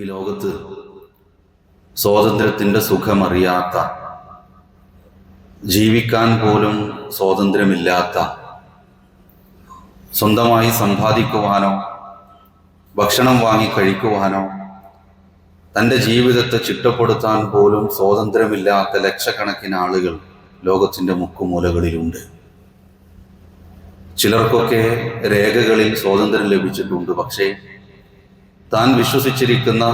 ഈ ലോകത്ത് സ്വാതന്ത്ര്യത്തിന്റെ സുഖമറിയാത്ത ജീവിക്കാൻ പോലും സ്വാതന്ത്ര്യമില്ലാത്ത സ്വന്തമായി സമ്പാദിക്കുവാനോ ഭക്ഷണം വാങ്ങി കഴിക്കുവാനോ തന്റെ ജീവിതത്തെ ചിട്ടപ്പെടുത്താൻ പോലും സ്വാതന്ത്ര്യമില്ലാത്ത ലക്ഷക്കണക്കിന് ആളുകൾ ലോകത്തിന്റെ മുക്കുമൂലകളിലുണ്ട്. ചിലർക്കൊക്കെ രേഖകളിൽ സ്വാതന്ത്ര്യം ലഭിച്ചിട്ടുണ്ട് പക്ഷേ താൻ വിശ്വസിച്ചിരിക്കുന്ന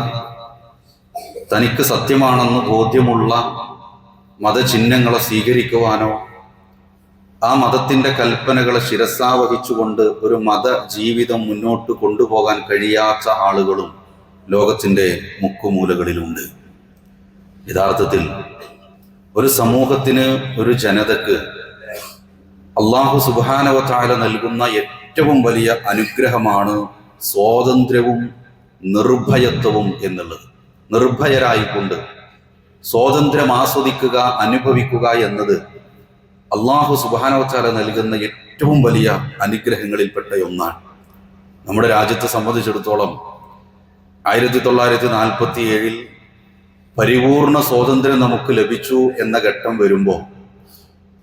തനിക്ക് സത്യമാണെന്ന് ബോധ്യമുള്ള മതചിഹ്നങ്ങളെ സ്വീകരിക്കുവാനോ ആ മതത്തിന്റെ കൽപ്പനകളെ ശിരസാവഹിച്ചുകൊണ്ട് ഒരു മത ജീവിതം മുന്നോട്ട് കൊണ്ടുപോകാൻ കഴിയാത്ത ആളുകളും ലോകത്തിന്റെ മുക്കുമൂലകളിലുണ്ട്. യഥാർത്ഥത്തിൽ ഒരു സമൂഹത്തിന് ഒരു ജനതക്ക് അള്ളാഹു സുബാനവത്താല നൽകുന്ന ഏറ്റവും വലിയ അനുഗ്രഹമാണ് സ്വാതന്ത്ര്യവും നിർഭയത്വവും എന്നുള്ളത്. നിർഭയരായിക്കൊണ്ട് സ്വാതന്ത്ര്യം ആസ്വദിക്കുക അനുഭവിക്കുക എന്നത് അള്ളാഹു സുബാനവച്ചാല നൽകുന്ന ഏറ്റവും വലിയ അനുഗ്രഹങ്ങളിൽപ്പെട്ട ഒന്നാണ്. നമ്മുടെ രാജ്യത്തെ സംബന്ധിച്ചിടത്തോളം ആയിരത്തി തൊള്ളായിരത്തി നാൽപ്പത്തി ഏഴിൽ പരിപൂർണ സ്വാതന്ത്ര്യം നമുക്ക് ലഭിച്ചു എന്ന ഘട്ടം വരുമ്പോൾ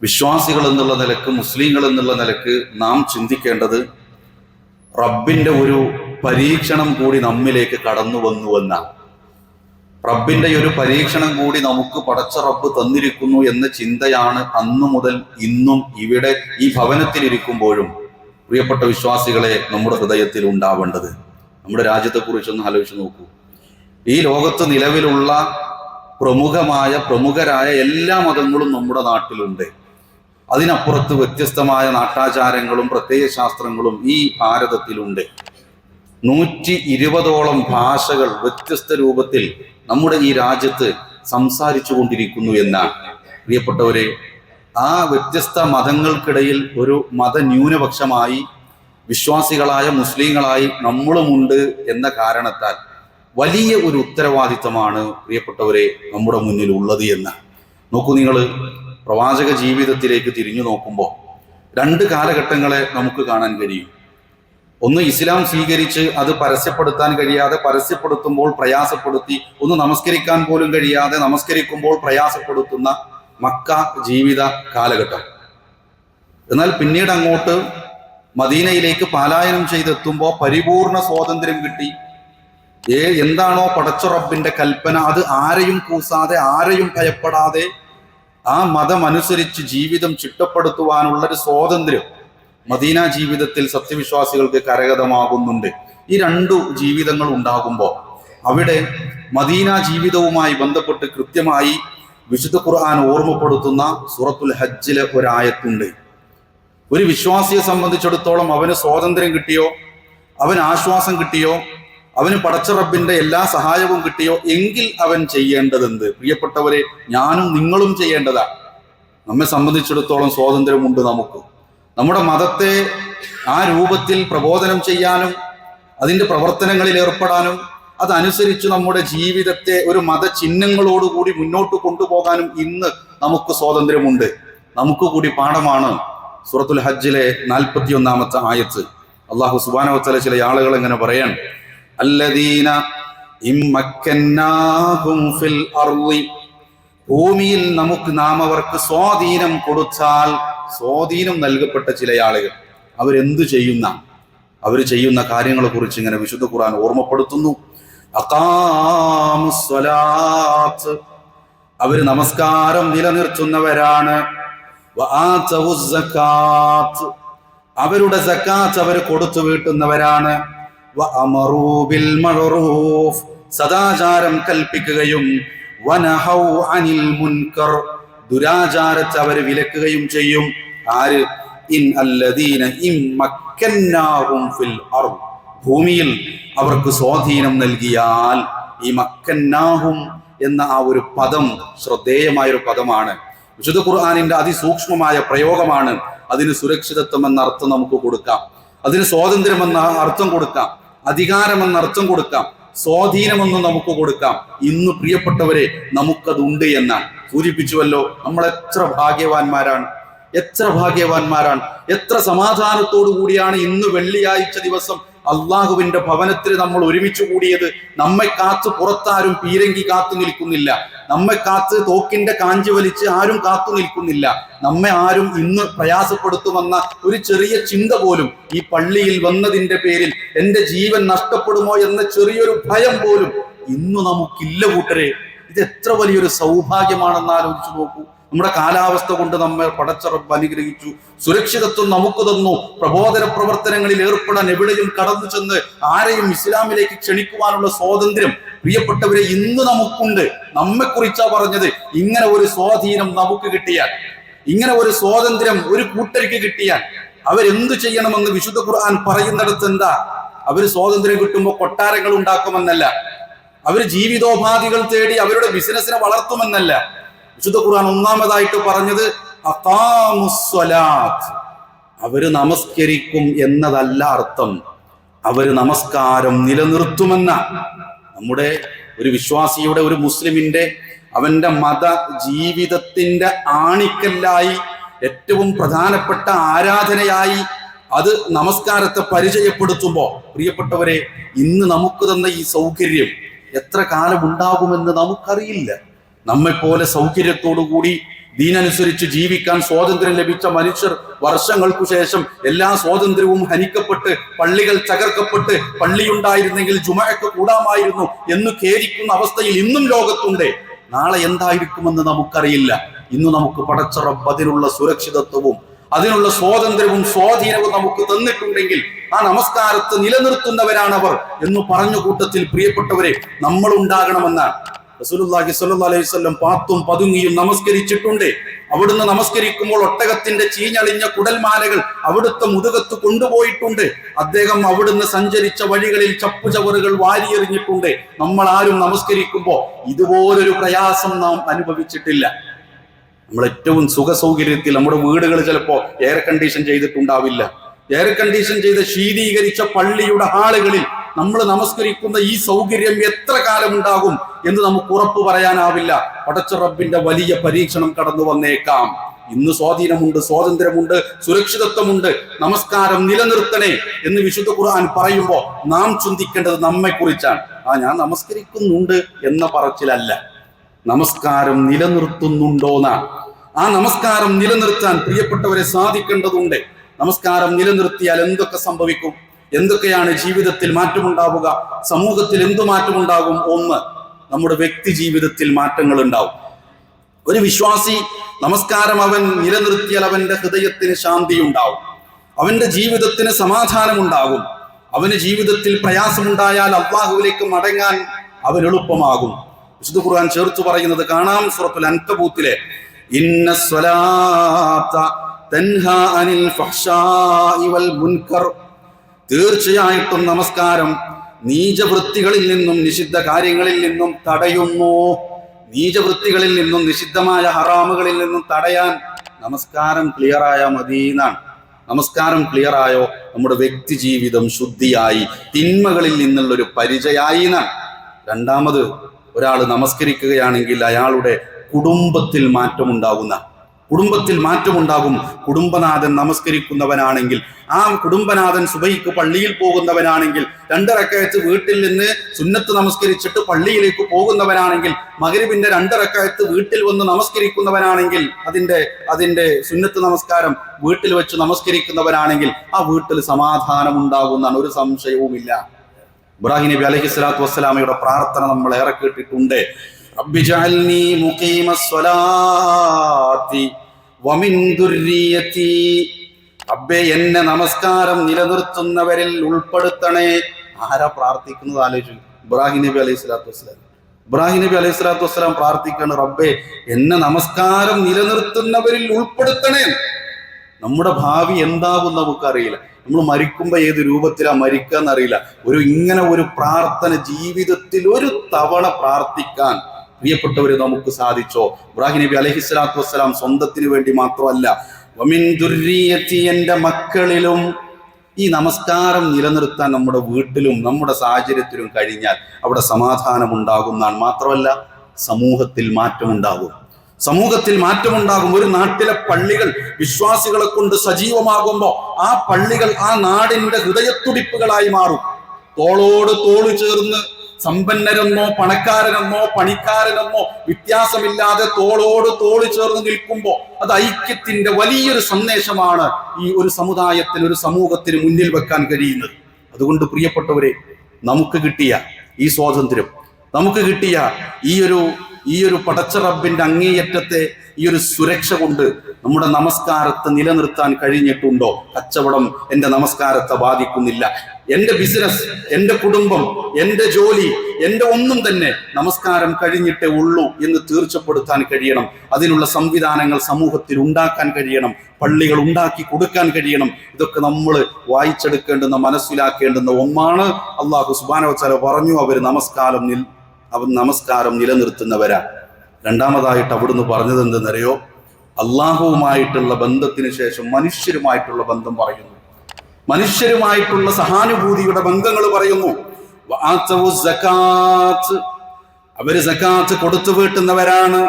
വിശ്വാസികൾ എന്നുള്ള നിലയ്ക്ക് മുസ്ലിങ്ങൾ എന്നുള്ള നിലയ്ക്ക് നാം ചിന്തിക്കേണ്ടത് റബ്ബിന്റെ ഒരു പരീക്ഷണം കൂടി നമ്മിലേക്ക് കടന്നു വന്നു എന്ന റബ്ബിന്റെ ഒരു പരീക്ഷണം കൂടി നമുക്ക് പടച്ച റബ്ബ് തന്നിരിക്കുന്നു എന്ന ചിന്തയാണ് അന്നു മുതൽ ഇന്നും ഇവിടെ ഈ ഭവനത്തിലിരിക്കുമ്പോഴും പ്രിയപ്പെട്ട വിശ്വാസികളെ നമ്മുടെ ഹൃദയത്തിൽ ഉണ്ടാവേണ്ടത്. നമ്മുടെ രാജ്യത്തെക്കുറിച്ചൊന്ന് ആലോചിച്ച് നോക്കൂ. ഈ ലോകത്ത് നിലവിലുള്ള പ്രമുഖമായ പ്രമുഖരായ എല്ലാ മതങ്ങളും നമ്മുടെ നാട്ടിലുണ്ട്. അതിനപ്പുറത്ത് വ്യത്യസ്തമായ നാട്ടാചാരങ്ങളും പ്രത്യയ ശാസ്ത്രങ്ങളും ഈ ഭാരതത്തിലുണ്ട്. നൂറ്റി ഇരുപതോളം ഭാഷകൾ വ്യത്യസ്ത രൂപത്തിൽ നമ്മുടെ ഈ രാജ്യത്ത് സംസാരിച്ചു കൊണ്ടിരിക്കുന്നു എന്നാണ് പ്രിയപ്പെട്ടവരെ ആ വ്യത്യസ്ത മതങ്ങൾക്കിടയിൽ ഒരു മതന്യൂനപക്ഷമായി വിശ്വാസികളായ മുസ്ലിങ്ങളായി നമ്മളുമുണ്ട് എന്ന കാരണത്താൽ വലിയ ഒരു ഉത്തരവാദിത്തമാണ് പ്രിയപ്പെട്ടവരെ നമ്മുടെ മുന്നിൽ ഉള്ളത് എന്ന്. നോക്കൂ നിങ്ങൾ പ്രവാചക ജീവിതത്തിലേക്ക് തിരിഞ്ഞു നോക്കുമ്പോൾ രണ്ട് കാലഘട്ടങ്ങളെ നമുക്ക് കാണാൻ കഴിയും. ഒന്ന് ഇസ്ലാം സ്വീകരിച്ച് അത് പരസ്യപ്പെടുത്താൻ കഴിയാതെ പരസ്യപ്പെടുത്തുമ്പോൾ പ്രയാസപ്പെടുത്തി ഒന്ന് നമസ്കരിക്കാൻ പോലും കഴിയാതെ നമസ്കരിക്കുമ്പോൾ പ്രയാസപ്പെടുത്തുന്ന മക്ക ജീവിത കാലഘട്ടം. എന്നാൽ പിന്നീട് അങ്ങോട്ട് മദീനയിലേക്ക് പലായനം ചെയ്തെത്തുമ്പോൾ പരിപൂർണ സ്വാതന്ത്ര്യം കിട്ടി. ഏ എന്താണോ പടച്ചുറപ്പിന്റെ കൽപ്പന അത് ആരെയും കൂസാതെ ആരെയും ഭയപ്പെടാതെ ആ മതമനുസരിച്ച് ജീവിതം ചിട്ടപ്പെടുത്തുവാനുള്ള ഒരു സ്വാതന്ത്ര്യം. മദീന ജീവിതത്തിൽ സത്യവിശ്വാസികൾക്ക് കരഗതമാകുന്നുണ്ട്. ഈ രണ്ടു ജീവിതങ്ങൾ ഉണ്ടാകുമ്പോൾ അവിടെ മദീന ജീവിതവുമായി ബന്ധപ്പെട്ട് കൃത്യമായി വിശുദ്ധ ഖുർആൻ ഓർമ്മപ്പെടുത്തുന്ന സൂറത്തുൽ ഹജ്ജിലെ ഒരായത്തുണ്ട്. ഒരു വിശ്വാസിയെ സംബന്ധിച്ചിടത്തോളം അവന് സ്വാതന്ത്ര്യം കിട്ടിയോ അവന് ആശ്വാസം കിട്ടിയോ അവന് പടച്ച റബ്ബിന്റെ എല്ലാ സഹായവും കിട്ടിയോ എങ്കിൽ അവൻ ചെയ്യേണ്ടതെന്ത്? പ്രിയപ്പെട്ടവരെ ഞാനും നിങ്ങളും ചെയ്യേണ്ടതാ. നമ്മെ സംബന്ധിച്ചിടത്തോളം സ്വാതന്ത്ര്യമുണ്ട് നമുക്ക്. നമ്മുടെ മതത്തെ ആ രൂപത്തിൽ പ്രബോധനം ചെയ്യാനും അതിന്റെ പ്രവർത്തനങ്ങളിൽ ഏർപ്പെടാനും അതനുസരിച്ച് നമ്മുടെ ജീവിതത്തെ ഒരു മതചിഹ്നങ്ങളോടുകൂടി മുന്നോട്ട് കൊണ്ടുപോകാനും ഇന്ന് നമുക്ക് സ്വാതന്ത്ര്യമുണ്ട്. നമുക്ക് കൂടി പാഠമാണ് സൂറത്തുൽ ഹജ്ജിലെ നാൽപ്പത്തി ഒന്നാമത്തെ ആയത്ത്. അള്ളാഹു സുബാനവത്തല ചില ആളുകൾ ഇങ്ങനെ പറയാൻ അല്ലദീന ഭൂമിയിൽ നമുക്ക് നാം അവർക്ക് സ്വാധീനം കൊടുത്താൽ സ്വാധീനം നൽകപ്പെട്ട ചില ആളുകൾ അവരെന്ത് ചെയ്യുന്ന അവർ ചെയ്യുന്ന കാര്യങ്ങളെ കുറിച്ച് ഇങ്ങനെ വിശുദ്ധ ഖുർആൻ ഓർമ്മപ്പെടുത്തുന്നു. അവർ നമസ്കാരം നിലനിർത്തുന്നവരാണ്. അവരുടെ സക്കാത്ത് അവർ കൊടുത്തു വീട്ടുന്നവരാണ്. സദാചാരം കൽപ്പിക്കുകയും ദുരാചാരത്തെ അവർ വിലക്കുകയും ചെയ്യും. ആര്? ഇൻ ഫിൽ ഭൂമിയിൽ അവർക്ക് സ്വാധീനം നൽകിയാൽ ഈ മക്കന്നാഹും എന്ന ആ ഒരു പദം ശ്രദ്ധേയമായ ഒരു പദമാണ്. വിശുദ്ധ ഖുർആാനിന്റെ അതിസൂക്ഷ്മമായ പ്രയോഗമാണ് അതിന് സുരക്ഷിതത്വം എന്ന അർത്ഥം നമുക്ക് കൊടുക്കാം. അതിന് സ്വാതന്ത്ര്യം എന്ന അർത്ഥം കൊടുക്കാം. അധികാരം എന്ന അർത്ഥം കൊടുക്കാം. സ്വാധീനമെന്ന് നമുക്ക് കൊടുക്കാം. ഇന്ന് പ്രിയപ്പെട്ടവരെ നമുക്കതുണ്ട് എന്നാണ് സൂചിപ്പിച്ചുവല്ലോ നമ്മൾ എത്ര ഭാഗ്യവാന്മാരാണ്. എത്ര ഭാഗ്യവാന്മാരാണ്. എത്ര സമാധാനത്തോടു കൂടിയാണ് ഇന്ന് വെള്ളിയാഴ്ച ദിവസം അള്ളാഹുവിന്റെ ഭവനത്തിൽ നമ്മൾ ഒരുമിച്ച് കൂടിയത്. നമ്മെ കാത്ത് പുറത്താരും പീരങ്കി കാത്തു നിൽക്കുന്നില്ല. നമ്മെ കാത്ത് തോക്കിന്റെ കാഞ്ചി വലിച്ച് ആരും കാത്തു നിൽക്കുന്നില്ല. നമ്മെ ആരും ഇന്ന് പ്രയാസപ്പെടുത്തുമെന്ന ഒരു ചെറിയ ചിന്ത പോലും ഈ പള്ളിയിൽ വന്നതിന്റെ പേരിൽ എന്റെ ജീവൻ നഷ്ടപ്പെടുമോ എന്ന ചെറിയൊരു ഭയം പോലും ഇന്ന് നമുക്കില്ല കൂട്ടരെ. ഇത് എത്ര വലിയൊരു സൗഭാഗ്യമാണെന്ന് ആലോചിച്ചു നോക്കൂ. നമ്മുടെ കാലാവസ്ഥ കൊണ്ട് നമ്മെ പടച്ചറപ്പ് അനുഗ്രഹിച്ചു. സുരക്ഷിതത്വം നമുക്ക് തന്നു. പ്രബോധന പ്രവർത്തനങ്ങളിൽ ഏർപ്പെടാൻ എവിടെയും കടന്നു ചെന്ന് ആരെയും ഇസ്ലാമിലേക്ക് ക്ഷണിക്കുവാനുള്ള സ്വാതന്ത്ര്യം പ്രിയപ്പെട്ടവരെ ഇന്ന് നമുക്കുണ്ട്. നമ്മെ കുറിച്ചാ പറഞ്ഞത്. ഇങ്ങനെ ഒരു സ്വാധീനം നമുക്ക് കിട്ടിയാൽ ഇങ്ങനെ ഒരു സ്വാതന്ത്ര്യം ഒരു കൂട്ടർക്ക് കിട്ടിയാൽ അവരെന്തു ചെയ്യണമെന്ന് വിശുദ്ധ ഖുർആൻ പറയുന്നിടത്ത് എന്താ? അവർ സ്വാതന്ത്ര്യം കിട്ടുമ്പോൾ കൊട്ടാരങ്ങൾ ഉണ്ടാക്കുമെന്നല്ല. അവർ ജീവിതോപാധികൾ തേടി അവരുടെ ബിസിനസ്സിനെ വളർത്തുമെന്നല്ല. വിശുദ്ധ ഖുർആൻ ഒന്നാമതായിട്ട് പറഞ്ഞത് അവർ നമസ്കരിക്കും എന്നതല്ല അർത്ഥം. അവർ നമസ്കാരം നിലനിർത്തുമെന്ന. നമ്മുടെ ഒരു വിശ്വാസിയുടെ ഒരു മുസ്ലിമിന്റെ അവന്റെ മത ജീവിതത്തിന്റെ ആണിക്കല്ലായി ഏറ്റവും പ്രധാനപ്പെട്ട ആരാധനയായി അത് നമസ്കാരത്തെ പരിചയപ്പെടുത്തുമ്പോൾ പ്രിയപ്പെട്ടവരെ ഇന്ന് നമുക്ക് തന്ന ഈ സൗകര്യം എത്ര കാലം ഉണ്ടാകുമെന്ന് നമുക്കറിയില്ല. നമ്മെപ്പോലെ സൗകര്യത്തോടുകൂടി ദീനനുസരിച്ച് ജീവിക്കാൻ സ്വാതന്ത്ര്യം ലഭിച്ച മനുഷ്യർ വർഷങ്ങൾക്കു ശേഷം എല്ലാ സ്വാതന്ത്ര്യവും ഹനിക്കപ്പെട്ട് പള്ളികൾ തകർക്കപ്പെട്ട് പള്ളിയുണ്ടായിരുന്നെങ്കിൽ ജുമയൊക്കെ കൂടാമായിരുന്നു എന്ന് ഖേദിക്കുന്ന അവസ്ഥയിൽ ഇന്നും ലോകത്തുണ്ട്. നാളെ എന്തായിരിക്കുമെന്ന് നമുക്കറിയില്ല. ഇന്ന് നമുക്ക് പടച്ച റബ്ബ് അതിനുള്ള സുരക്ഷിതത്വവും അതിനുള്ള സ്വാതന്ത്ര്യവും സ്വാധീനവും നമുക്ക് തന്നിട്ടുണ്ടെങ്കിൽ ആ നമസ്കാരത്തെ നിലനിർത്തുന്നവരാണവർ എന്ന് പറഞ്ഞ കൂട്ടത്തിൽ പ്രിയപ്പെട്ടവരെ നമ്മൾ ഉണ്ടാകണമെന്നാണ് റസൂലുള്ളാഹി സ്വല്ലല്ലാഹു അലൈഹി വസല്ലം പാത്തും പതുങ്ങിയും നമസ്കരിച്ചിട്ടുണ്ട്. അവിടുന്ന് നമസ്കരിക്കുമ്പോൾ ഒട്ടകത്തിന്റെ ചീഞ്ഞളിഞ്ഞ കുടൽമാലകൾ അവിടുത്തെ മുതുകത്ത് കൊണ്ടുപോയിട്ടുണ്ട്. അദ്ദേഹം അവിടുന്ന് സഞ്ചരിച്ച വഴികളിൽ ചപ്പുചവറുകൾ വാരിയെറിഞ്ഞിട്ടുണ്ട്. നമ്മൾ ആരും നമസ്കരിക്കുമ്പോൾ ഇതുപോലൊരു പ്രയാസം നാം അനുഭവിച്ചിട്ടില്ല. നമ്മൾ ഏറ്റവും സുഖ സൗകര്യത്തിൽ നമ്മുടെ വീടുകൾ ചിലപ്പോ എയർ കണ്ടീഷൻ ചെയ്തിട്ടുണ്ടാവില്ല. എയർ കണ്ടീഷൻ ചെയ്ത് ശീതീകരിച്ച പള്ളിയുടെ ഹാളുകളിൽ നമ്മൾ നമസ്കരിക്കുന്ന ഈ സൗകര്യം എത്ര കാലം ഉണ്ടാകും എന്ന് നമുക്ക് ഉറപ്പ് പറയാനാവില്ല. പടച്ച റബ്ബിന്റെ വലിയ പരീക്ഷണം കടന്നു വന്നേക്കാം. ഇന്ന് സ്വാധീനമുണ്ട് സ്വാതന്ത്ര്യമുണ്ട് സുരക്ഷിതത്വമുണ്ട്. നമസ്കാരം നിലനിർത്തണേ എന്ന് വിശുദ്ധ ഖുർആൻ പറയുമ്പോൾ നാം ചിന്തിക്കേണ്ടത് നമ്മെ കുറിച്ചാണ് ആ ഞാൻ നമസ്കരിക്കുന്നുണ്ട് എന്ന പറച്ചിലല്ല. നമസ്കാരം നിലനിർത്തുന്നുണ്ടോന്നാ. ആ നമസ്കാരം നിലനിർത്താൻ പ്രിയപ്പെട്ടവരെ സാധിക്കേണ്ടതുണ്ട്. നമസ്കാരം നിലനിർത്തിയാൽ എന്തൊക്കെ സംഭവിക്കും? എന്തൊക്കെയാണ് ജീവിതത്തിൽ മാറ്റമുണ്ടാവുക? സമൂഹത്തിൽ എന്തു മാറ്റമുണ്ടാകും? ഒന്ന് നമ്മുടെ വ്യക്തി ജീവിതത്തിൽ മാറ്റങ്ങൾ ഉണ്ടാവും ഒരു വിശ്വാസി നമസ്കാരം അവൻ നിലനിർത്തിയാൽ അവന്റെ ഹൃദയത്തിന് ശാന്തി ഉണ്ടാവും അവന്റെ ജീവിതത്തിന് സമാധാനം ഉണ്ടാകും അവന് ജീവിതത്തിൽ പ്രയാസമുണ്ടായാൽ അള്ളാഹുവിലേക്ക് മടങ്ങാൻ അവൻ എളുപ്പമാകും. വിശുദ്ധ ഖുർആൻ ചേർത്ത് പറയുന്നത് കാണാം സുറത്തുൽ അൻകബൂത്തിലെ ഇന്ന സ്വലാത്ത തൻഹാ അനിൽ ഫഹ്ഷാ വൽ മുൻകർ തീർച്ചയായിട്ടും നമസ്കാരം. നീചവൃത്തികളിൽ നിന്നും നിഷിദ്ധ കാര്യങ്ങളിൽ നിന്നും തടയുന്നു. നീചവൃത്തികളിൽ നിന്നും നിഷിദ്ധമായ ഹറാമുകളിൽ നിന്നും തടയാൻ നമസ്കാരം ക്ലിയറായ മദീനാണ് നമസ്കാരം ക്ലിയറായോ? നമ്മുടെ വ്യക്തി ജീവിതം ശുദ്ധിയായി. തിന്മകളിൽ നിന്നുള്ള ഒരു പരിചയായി എന്നാണ്. രണ്ടാമത് ഒരാൾ നമസ്കരിക്കുകയാണെങ്കിൽ അയാളുടെ കുടുംബത്തിൽ മാറ്റമുണ്ടാകുന്ന കുടുംബത്തിൽ മാറ്റമുണ്ടാകും. കുടുംബനാഥൻ നമസ്കരിക്കുന്നവനാണെങ്കിൽ ആ കുടുംബനാഥൻ സുബൈക്ക് പള്ളിയിൽ പോകുന്നവനാണെങ്കിൽ രണ്ടിറക്കയത്ത് വീട്ടിൽ നിന്ന് സുന്നത്ത് നമസ്കരിച്ചിട്ട് പള്ളിയിലേക്ക് പോകുന്നവനാണെങ്കിൽ മകരിബിന്റെ രണ്ടിറക്കയത്ത് വീട്ടിൽ വന്ന് നമസ്കരിക്കുന്നവനാണെങ്കിൽ അതിന്റെ അതിന്റെ സുന്നത്ത് നമസ്കാരം വീട്ടിൽ വെച്ച് നമസ്കരിക്കുന്നവനാണെങ്കിൽ ആ വീട്ടിൽ സമാധാനം ഉണ്ടാകുന്നതാണ് ഒരു സംശയവുമില്ല. ഇബ്രാഹിം നബി അലൈഹി സ്വലാത്തു വസ്സലാമയുടെ പ്രാർത്ഥന നമ്മൾ ഏറെ കേട്ടിട്ടുണ്ട്. റബ്ബേ എന്നെ നമസ്കാരം നിലനിർത്തുന്നവരിൽ ഉൾപ്പെടുത്തണേ. ആരാ പ്രാർത്ഥിക്കുന്നത്? ആലോചിച്ചു ഇബ്രാഹിം നബി അലൈഹി സ്വലാത്തു വസ്സലാം. ഇബ്രാഹിം നബി അലൈഹി സ്വലാത്തു വസ്സലാം പ്രാർത്ഥിക്കണം റബ്ബേ എന്നെ നമസ്കാരം നിലനിർത്തുന്നവരിൽ ഉൾപ്പെടുത്തണേ. നമ്മുടെ ഭാവി എന്താകും നമുക്കറിയില്ല. നമ്മൾ മരിക്കുമ്പോ ഏത് രൂപത്തിലാ മരിക്കുക എന്നറിയില്ല ഒരു ഇങ്ങനെ ഒരു പ്രാർത്ഥന ജീവിതത്തിൽ ഒരു തവണ പ്രാർത്ഥിക്കാൻ പ്രിയപ്പെട്ടവര് നമുക്ക് സാധിച്ചോ? ഇബ്രാഹിം നബി അലൈഹി സ്വലാത്തു വസ്സലാം സ്വന്തത്തിന് വേണ്ടി മാത്രമല്ല എന്റെ മക്കളിലും ഈ നമസ്കാരം നിലനിർത്താൻ നമ്മുടെ വീട്ടിലും നമ്മുടെ സാഹചര്യത്തിലും കഴിഞ്ഞാൽ അവിടെ സമാധാനം ഉണ്ടാകുന്നതാണ് മാത്രമല്ല സമൂഹത്തിൽ മാറ്റമുണ്ടാകും. സമൂഹത്തിൽ മാറ്റമുണ്ടാകും. ഒരു നാട്ടിലെ പള്ളികൾ വിശ്വാസികളെ കൊണ്ട് സജീവമാകുമ്പോൾ ആ പള്ളികൾ ആ നാടിന്റെ ഹൃദയത്തുടിപ്പുകളായി മാറും. തോളോട് തോൾ ചേർന്ന് സമ്പന്നരെന്നോ പണക്കാരനെന്നോ പണിക്കാരനെന്നോ വ്യത്യാസമില്ലാതെ തോളോട് തോൾ ചേർന്ന് നിൽക്കുമ്പോൾ അത് ഐക്യത്തിന്റെ വലിയൊരു സന്ദേശമാണ് ഈ ഒരു സമുദായത്തിന് ഒരു സമൂഹത്തിന് മുന്നിൽ വെക്കാൻ കഴിയുന്നത്. അതുകൊണ്ട് പ്രിയപ്പെട്ടവരെ നമുക്ക് കിട്ടിയ ഈ സ്വാതന്ത്ര്യം നമുക്ക് കിട്ടിയ ഈ ഒരു ഈ ഒരു പടച്ച റബ്ബിന്റെ അങ്ങേയറ്റത്തെ ഈ ഒരു സുരക്ഷ കൊണ്ട് നമ്മുടെ നമസ്കാരത്തെ നിലനിർത്താൻ കഴിഞ്ഞിട്ടുണ്ടോ? കച്ചവടം എന്റെ നമസ്കാരത്തെ ബാധിക്കുന്നില്ല. എന്റെ ബിസിനസ് എന്റെ കുടുംബം എന്റെ ജോലി എന്റെ ഒന്നും തന്നെ നമസ്കാരം കഴിഞ്ഞിട്ടേ ഉള്ളൂ എന്ന് തീർച്ചപ്പെടുത്താൻ കഴിയണം. അതിനുള്ള സംവിധാനങ്ങൾ സമൂഹത്തിൽ ഉണ്ടാക്കാൻ കഴിയണം. പള്ളികൾ ഉണ്ടാക്കി കൊടുക്കാൻ കഴിയണം. ഇതൊക്കെ നമ്മൾ വായിച്ചെടുക്കേണ്ടുന്ന മനസ്സിലാക്കേണ്ടുന്ന ഒന്നാണ്. അള്ളാഹു സുബാനവച്ചാല പറഞ്ഞു അവർ നമസ്കാരം നിൽ അവൻ നമസ്കാരം നിലനിർത്തുന്നവരാ. രണ്ടാമതായിട്ട് അവിടുന്ന് പറഞ്ഞത് എന്തെന്നറിയോ അള്ളാഹുവുമായിട്ടുള്ള ബന്ധത്തിന് ശേഷം മനുഷ്യരുമായിട്ടുള്ള ബന്ധം പറയുന്നു. മനുഷ്യരുമായിട്ടുള്ള സഹാനുഭൂതിയുടെ ബന്ധങ്ങൾ പറയുന്നു. അവർ സക്കാത്ത് കൊടുത്തു വീട്ടുന്നവരാണ്.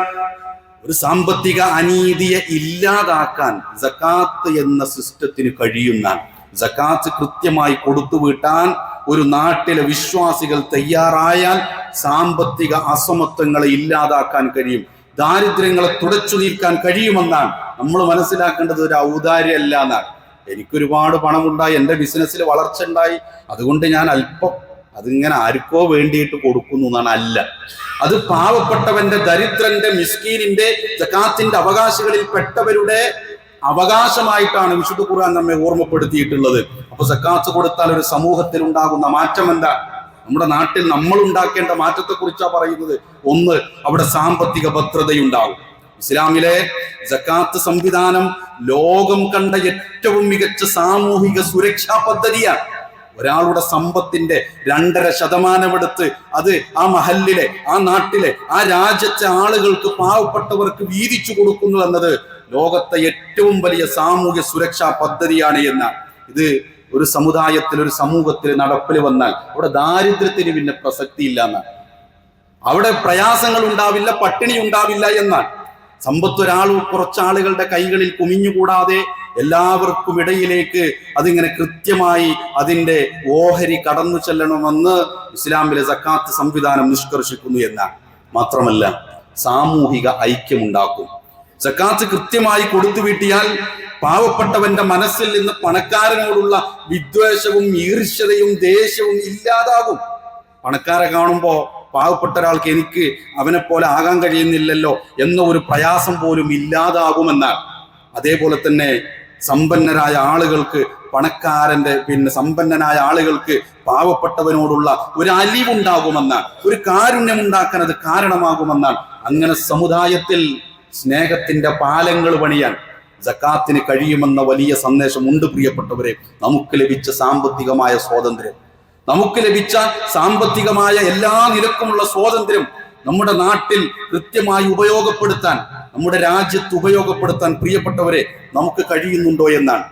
ഒരു സാമ്പത്തിക അനീതിയെ ഇല്ലാതാക്കാൻ സക്കാത്ത് എന്ന സിസ്റ്റത്തിന് കഴിയുന്ന സക്കാത്ത് കൃത്യമായി കൊടുത്തു വീട്ടാൻ ഒരു നാട്ടിലെ വിശ്വാസികൾ തയ്യാറായാൽ സാമ്പത്തിക അസമത്വങ്ങളെ ഇല്ലാതാക്കാൻ കഴിയും. ദാരിദ്ര്യങ്ങളെ തുടച്ചു നീക്കാൻ കഴിയുമെന്നാണ്. നമ്മൾ മനസ്സിലാക്കേണ്ടത് ഒരു ഔദാര്യമല്ല എന്നാണ്. എനിക്കൊരുപാട് പണമുണ്ടായി എന്റെ ബിസിനസ്സിൽ വളർച്ച ഉണ്ടായി. അതുകൊണ്ട് ഞാൻ അല്പം അതിങ്ങനെ ആർക്കോ വേണ്ടിയിട്ട് കൊടുക്കുന്നു എന്നാണ് അല്ല. അത് പാവപ്പെട്ടവന്റെ ദരിദ്രന്റെ മിസ്കീനിന്റെ ജക്കാത്തിന്റെ അവകാശികളിൽ പെട്ടവരുടെ അവകാശമായിട്ടാണ് വിശുദ്ധ ഖുർആൻ നമ്മെ ഓർമ്മപ്പെടുത്തിയിട്ടുള്ളത്. അപ്പൊ സക്കാത്ത് കൊടുത്താൽ ഒരു സമൂഹത്തിൽ ഉണ്ടാകുന്ന മാറ്റം എന്താ? നമ്മുടെ നാട്ടിൽ നമ്മൾ ഉണ്ടാക്കേണ്ട മാറ്റത്തെ കുറിച്ചാണ് പറയുന്നത്. ഒന്ന് അവിടെ സാമ്പത്തിക ഭദ്രതയുണ്ടാകും ഇസ്ലാമിലെ ജക്കാത്ത് സംവിധാനം ലോകം കണ്ട ഏറ്റവും മികച്ച സാമൂഹിക സുരക്ഷാ പദ്ധതിയാണ്. ഒരാളുടെ സമ്പത്തിന്റെ രണ്ടര ശതമാനം എടുത്ത് അത് ആ മഹല്ലിലെ ആ നാട്ടിലെ ആ രാജ്യത്തെ ആളുകൾക്ക് പാവപ്പെട്ടവർക്ക് വീതിച്ചു കൊടുക്കുന്നു എന്നത് ലോകത്തെ ഏറ്റവും വലിയ സാമൂഹ്യ സുരക്ഷാ പദ്ധതിയാണ് എന്ന ഇത് ഒരു സമുദായത്തിൽ ഒരു സമൂഹത്തിൽ നടപ്പിൽ വന്നാൽ അവിടെ ദാരിദ്ര്യത്തിന് പിന്നെ പ്രസക്തി ഇല്ല എന്നാണ്. അവിടെ പ്രയാസങ്ങൾ ഉണ്ടാവില്ല പട്ടിണി ഉണ്ടാവില്ല എന്നാണ്. സമ്പത്ത് ഒരാൾ കുറച്ചാളുകളുടെ കൈകളിൽ കുമിഞ്ഞുകൂടാതെ എല്ലാവർക്കും ഇടയിലേക്ക് അതിങ്ങനെ കൃത്യമായി അതിന്റെ ഓഹരി കടന്നു ചെല്ലണമെന്ന് ഇസ്ലാമിലെ സക്കാത്ത് സംവിധാനം നിഷ്കർഷിക്കുന്നു എന്നാണ്. മാത്രമല്ല സാമൂഹിക ഐക്യമുണ്ടാക്കും. സക്കാത്ത് കൃത്യമായി കൊടുത്തു വീട്ടിയാൽ പാവപ്പെട്ടവന്റെ മനസ്സിൽ നിന്ന് പണക്കാരനോടുള്ള വിദ്വേഷവും ഈർഷ്യതയും ദേഷ്യവും ഇല്ലാതാകും. പണക്കാരെ കാണുമ്പോ പാവപ്പെട്ട ഒരാൾക്ക് എനിക്ക് അവനെ പോലെ ആകാൻ കഴിയുന്നില്ലല്ലോ എന്ന ഒരു പ്രയാസം പോലും ഇല്ലാതാകുമെന്നാണ്. അതേപോലെ തന്നെ സമ്പന്നരായ ആളുകൾക്ക് പണക്കാരന്റെ പിന്നെ സമ്പന്നനായ ആളുകൾക്ക് പാവപ്പെട്ടവനോടുള്ള ഒരു അലിവുണ്ടാകുമെന്നാണ്. ഒരു കാരുണ്യം ഉണ്ടാക്കാൻ അത് കാരണമാകുമെന്നാണ്. അങ്ങനെ സമുദായത്തിൽ സ്നേഹത്തിന്റെ പാലങ്ങൾ പണിയാൻ ജക്കാത്തിന് കഴിയുമെന്ന വലിയ സന്ദേശം ഉണ്ട് പ്രിയപ്പെട്ടവരെ. നമുക്ക് ലഭിച്ച സാമ്പത്തികമായ സ്വാതന്ത്ര്യം. നമുക്ക് ലഭിച്ച സാമ്പത്തികമായ എല്ലാ നിരക്കുമുള്ള സ്വാതന്ത്ര്യം നമ്മുടെ നാട്ടിൽ കൃത്യമായി ഉപയോഗപ്പെടുത്താൻ നമ്മുടെ രാജ്യത്ത് ഉപയോഗപ്പെടുത്താൻ പ്രിയപ്പെട്ടവരെ നമുക്ക് കഴിയുന്നുണ്ടോ എന്നാണ്.